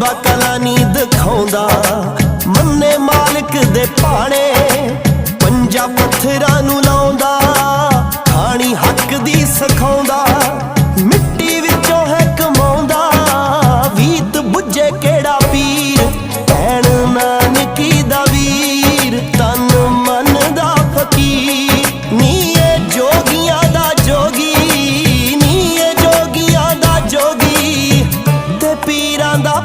ਬਾਬਾ ਕਲਾ ਨੀ ਦਿਖਾਉਂਦਾ। ਮੰਨੇ ਮਾਲਕ ਦੇ ਭਾਣੇ ਪੰਜਾ ਪੱਥਰਾਂ ਨੂੰ ਲਾਉਂਦਾ। ਖਾਣੀ ਹੱਕ ਦੀ ਸਿਖਾਉਂਦਾ। ਮਿੱਟੀ ਵਿੱਚੋਂ ਹੈ ਕਮਾਉਂਦਾ। ਵੀਤ ਬੁੱਝੇ ਕਿਹੜਾ ਪੀਰ? ਭੈਣ ਨਾਨਕੀ ਦਾ ਵੀਰ। ਤਨ ਮਨ ਦਾ ਫਕੀਰ। ਨੀ ਇਹ ਜੋਗੀਆਂ ਦਾ ਜੋਗੀ। ਨੀ ਇਹ ਜੋਗੀਆਂ ਦਾ ਜੋਗੀ। ਤੇ ਪੀਰਾਂ ਦਾ